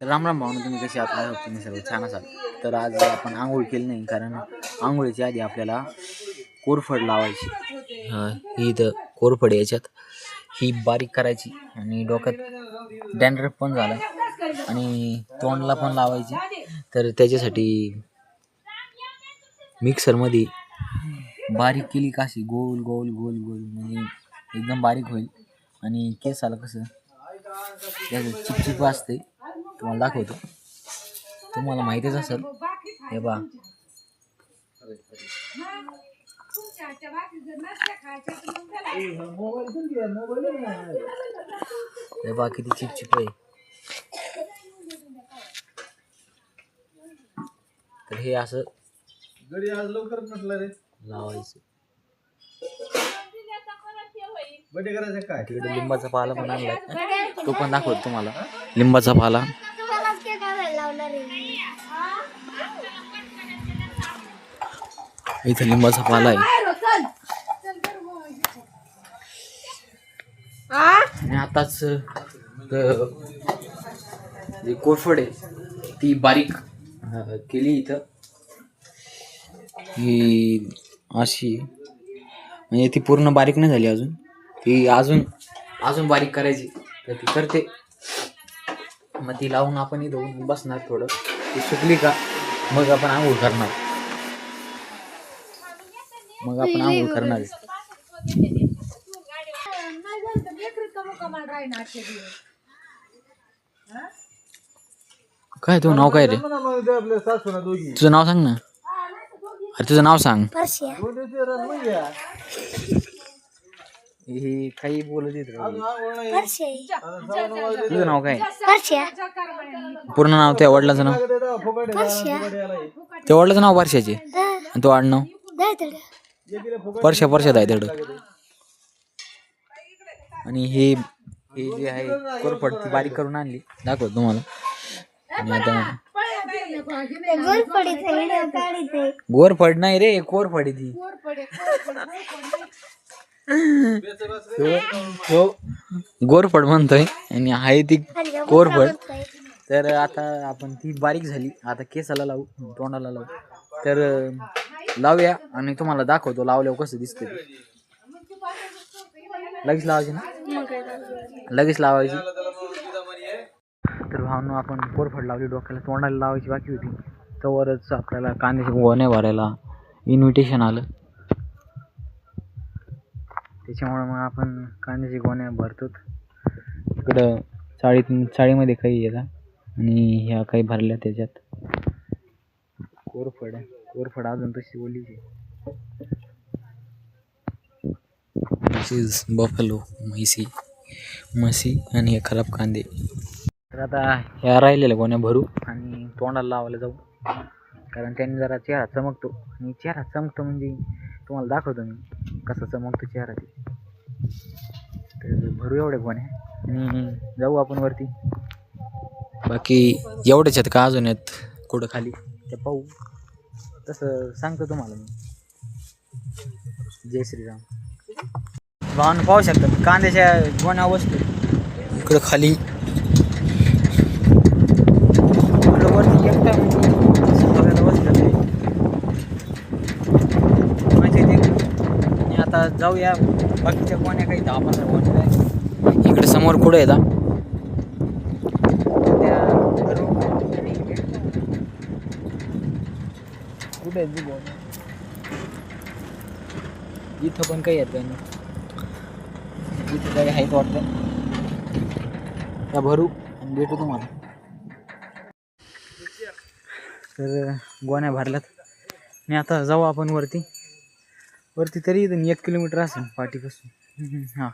राम राम भावना तुम्ही कशी आहात? आहोत तुम्ही सर्व छान असाल. तर आज आपण आंघोळ केली नाही कारण आंघोळीच्या आधी आपल्याला कोरफड लावायची. ही तर कोरफड याच्यात. ही बारीक करायची आणि डोक्यात डॅन्ड्रफ पण झाला. आणि तोंडला पण लावायची. तर त्याच्यासाठी मिक्सरमध्ये बारीक केली काशी गोल गोल गोल गोल म्हणजे एकदम बारीक होईल. आणि केसाला कसं त्याचं चिपचिप असते. तुम्हाला दाखवतो. तुम्हाला माहितीच असेल. हे बा हे बा किती चिपचिप आहे. तर हे असं गडी आज लवकर नसला रे. लावायचं. बड्डे करायचं काय? तिकडे लिंबाचा पाला पण आणलाय. तो पण दाखवतो तुम्हाला. लिंबाचा पाला. इथं लिंबाचा पाला आहे. आणि आताच जी कोरफड आहे ती बारीक केली इथं. ही अशी. म्हणजे ती पूर्ण बारीक नाही झाली अजून. ती अजून अजून बारीक करायची तर ती करते. मग ती लावून आपण इथं बसणार थोडं. ती सुकली का? मग आपण आंघोळ करणार. मग आपण आंघोळ करणार. आहे. काय तुझं नाव काय रे? तुझं नाव सांग ना. अरे तुझं नाव सांग. हे काही बोलत येत. तुझं नाव काय? पूर्ण नाव त्या वडिलाचं नाव. त्या वडिलाचं नाव वर्षाचे? आणि तो आडनाव? फुकट वर्षा वर्षात आहे तेवढं आणि हे हे जे आहे कोरफड ती बारीक करून आणली. दाखवतो तुम्हाला. आणि आता गोरफड नाही रे कोरफड आहे ती. हो गोरफड म्हणतोय आणि आहे ती कोरफड. तर आता आपण ती बारीक झाली. आता केसाला लावू तोंडाला लावू. तर लावूया आणि तुम्हाला दाखवतो लावल्यावर कसं दिसतं ते. लगेच लावायची ना? लगेच लावायची. तर भावनो आपण कोरफड लावली डोक्याला तोंडाला लावायची बाकी होती. तवरच आपल्याला कांद्याचे गोण्या भरायला इन्व्हिटेशन आलं. त्याच्यामुळं मग आपण कांद्याची गोण्या भरतो इकडं चाळीत चाळीमध्ये काही येतात आणि ह्या काही भरल्या त्याच्यात. कोरफड कोरफड अजून तशी ओलीच बफलो म्हैसी. म्हशी आणि हे खराब कांदे. तर आता ह्या राहिलेल्या गोण्या भरू आणि तोंडाला लावायला जाऊ. कारण त्यांनी जरा चेहरा चमकतो. आणि चेहरा चमकतो म्हणजे तुम्हाला दाखवतो मी. कसा चमकतो चेहरा ते तर भरू एवढ्या गोण्या आणि जाऊ आपण वरती. बाकी एवढ्याच आहेत का अजून आहेत? कुठं खाली? ते पाहू. तसं सांगतो तुम्हाला मी. जय श्रीराम. भावना पाहू शकता कांद्याच्या गोण्या वस्तू. इकडं खाली इकडं वरती एकटा म्हणजे बघायला बसलेलं आहे. म्हणजे ते आणि आता जाऊया. बाकीच्या गोण्या काही दहा पंधरा आहे इकडे समोर कुठं घरून कुठे. इथं पण काही येत नाही इथं काही आहेत वाटतं. त्या भरू आणि भेटू तुम्हाला. तर गोण्या भरल्यात. आणि आता जाऊ आपण वरती. वरती तरी इथून एक किलोमीटर असेल पाठीपासून. हां.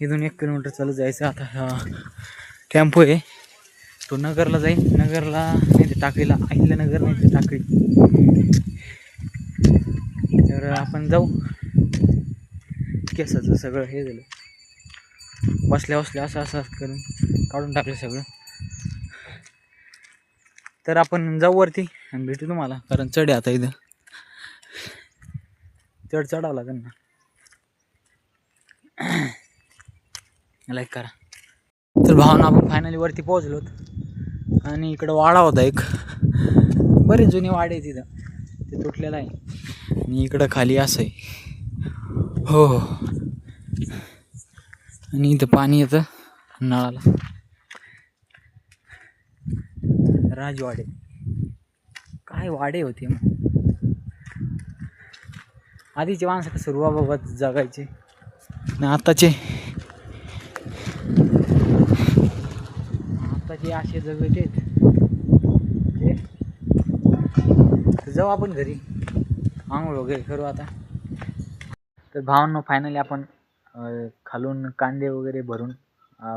इथून एक किलोमीटर चालत जायचं आता हा. टेम्पो आहे. तो नगरला जाईल. नगरला नाही ते टाकळीला अहिल्यानगर नाही ते टाकळी तर आपण जाऊ. केसाचं सगळं हे झालं. बसल्या बसल्या असं असं करून काढून टाकलं सगळं. तर आपण जाऊ वरती. आणि भेटू तुम्हाला कारण चढ आता इथं. चढ चढावं लागेल ना. लाईक करा. तर भावना आपण फायनली वरती पोहोचलो आणि इकडं वाडा होता एक. बरेच जुनी वाडे आहे तिथं. ते तुटलेलं आहे. आणि इकडं खाली असं आहे. हो हो. आणि इथं पाणी येतं नळाला. राजवाडे. काय वाडे होते मग? आधीचे माणसं कसं रुबाबाबत जगायचे? आणि आताचे? आताचे असे जगत आहेत. ते जाऊ आपण घरी. आंघोळ वगैरे करू आता. तर भावांनो फायनली आपण खालून कांदे वगैरे भरून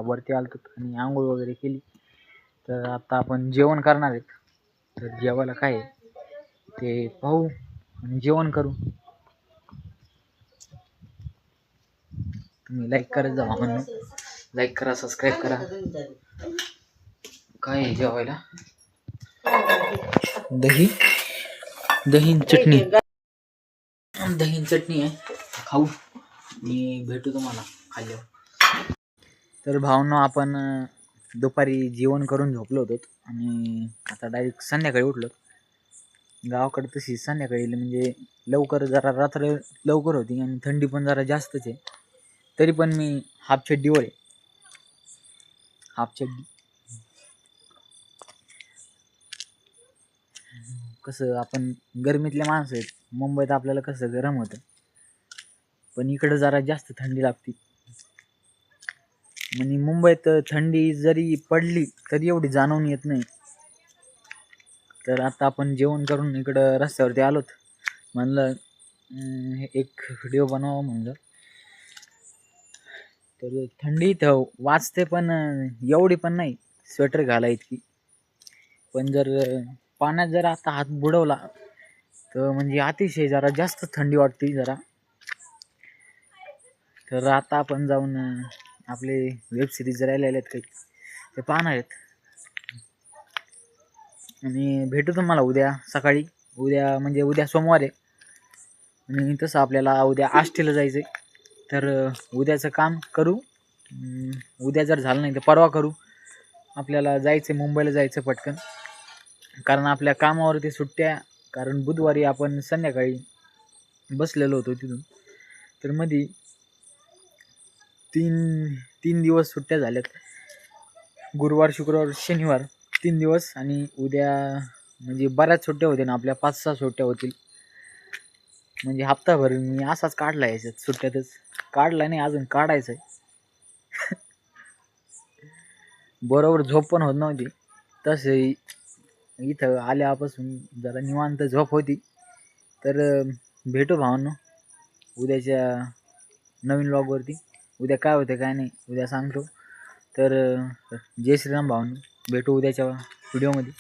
वरती आलतो आणि आंघोळ वगैरे केली. तर आता आपण जेवण करणार आहेत. तर जेवायला काय ते पाहू आणि जेवण करू. तुम्ही लाईक करत जा म्हणून. लाईक करा सबस्क्राईब करा. काय आहे जेवायला? दही. दही चटणी. दही चटणी आहे. खाऊ. मी भेटू तुम्हाला खाल्ल्यावर. तर भावनं आपण दुपारी जेवण करून झोपलो होतो आणि आता डायरेक्ट संध्याकाळी उठलो. गावाकडे तशी संध्याकाळी म्हणजे लवकर जरा रात्र लवकर होती आणि थंडी पण जरा जास्तच आहे. तरी पण मी हाफ चड्डीवर आहे. हाफ चड्डी कसं आपण गरमीतले माणसं आहेत मुंबईत आपल्याला कसं गरम होतं. पण इकडं जरा जास्त थंडी लागते. म्हणजे मुंबईत थंडी जरी पडली तरी एवढी जाणवून येत नाही. तर आता आपण जेवण करून इकडं रस्त्यावरती आलोत. म्हणलं हे एक व्हिडिओ बनवावं म्हणलं. तर थंडी तर वाजते पण एवढी पण नाही स्वेटर घाला इतकी पण जर पाण्यात जर आता हात बुडवला तर म्हणजे अतिशय जरा जास्त थंडी वाटते जरा. तर आता आपण जाऊन आपले वेब सिरीज राहिलेले आहेत काही ते पाहणार आहेत. आणि भेटू तुम्हाला उद्या सकाळी उद्या म्हणजे उद्या सोमवार आहे. आणि तसं आपल्याला उद्या आष्टीला जायचं आहे तर उद्याचं काम करू. उद्या जर झालं नाही तर परवा करू. आपल्याला जायचं मुंबईला जायचं पटकन. कारण आपल्या कामावरती सुट्ट्या कारण बुधवारी आपण संध्याकाळी बसलेलो होतो तिथून. तर मध्ये तीन तीन दिवस सुट्ट्या झाल्यात. गुरुवार शुक्रवार शनिवार तीन दिवस आणि उद्या म्हणजे बऱ्याच सुट्ट्या होत्या ना आपल्या पाच सहा सुट्ट्या होतील. म्हणजे हप्ताभर मी असाच काढला याच्यात सुट्ट्यातच. काढला नाही अजून काढायचं आहे बरोबर झोप पण होत नव्हती. तसे इथं आल्यापासून जरा निवांत झोप होती. तर भेटू भावांनो उद्याच्या नवीन लॉगवरती उद्या काय होतं काय नाही उद्या सांगतो. तर जय श्रीराम भावांनो भेटू उद्याच्या व्हिडिओमध्ये